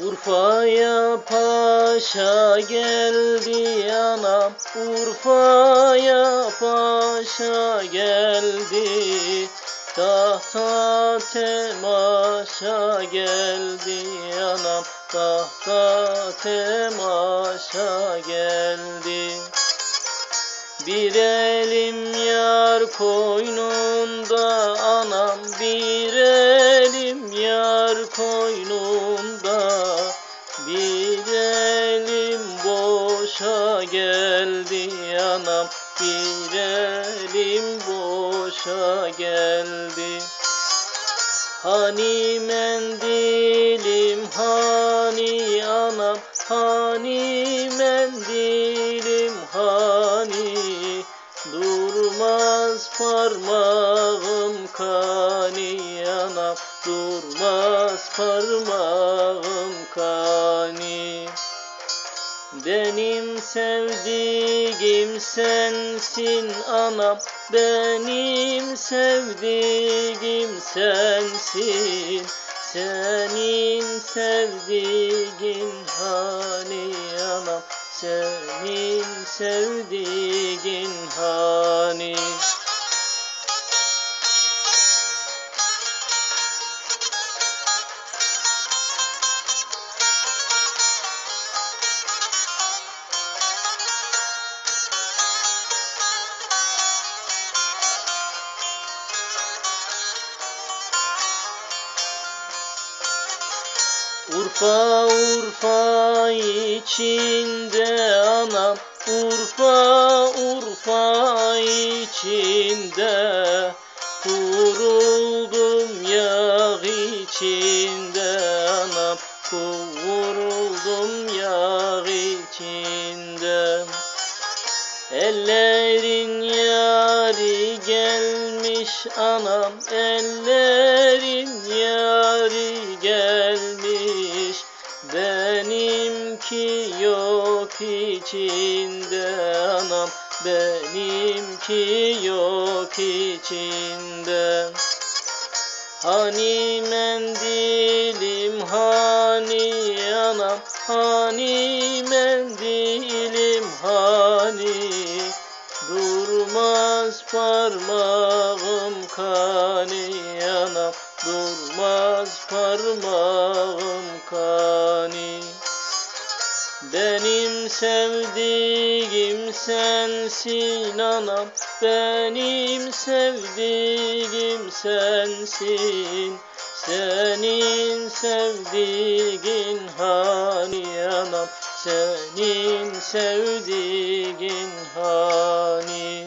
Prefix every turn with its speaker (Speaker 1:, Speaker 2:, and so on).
Speaker 1: Urfa'ya paşa geldi anam Urfa'ya paşa geldi. Tahta temaşa geldi anam Tahta temaşa geldi. Bir elim yar koynunda anam bir elim yar koynunda elim boşa geldi anam bir elim boşa geldi. Hani mendilim hani anam hani mendilim hani Durmaz parmağım kani anam Durmaz parmağım benim sevdiğim sensin anam Benim sevdiğim sensin. Senin sevdiğin hani anam Senin sevdiğin hani Urfa Urfa içinde anam. Urfa Urfa içinde. Kuruldum yağ içinde anam. Kuruldum yağ içinde. Ellerin yari gelmiş anam. Ellerin yari gelmiş Benimki yok içinde anam Benimki yok içinde. Hani mendilim hani anam Hani mendilim hani Durmaz parmağım benim sevdiğim sensin anam. Benim sevdiğim sensin. Senin sevdiğin hani anam. Senin sevdiğin hani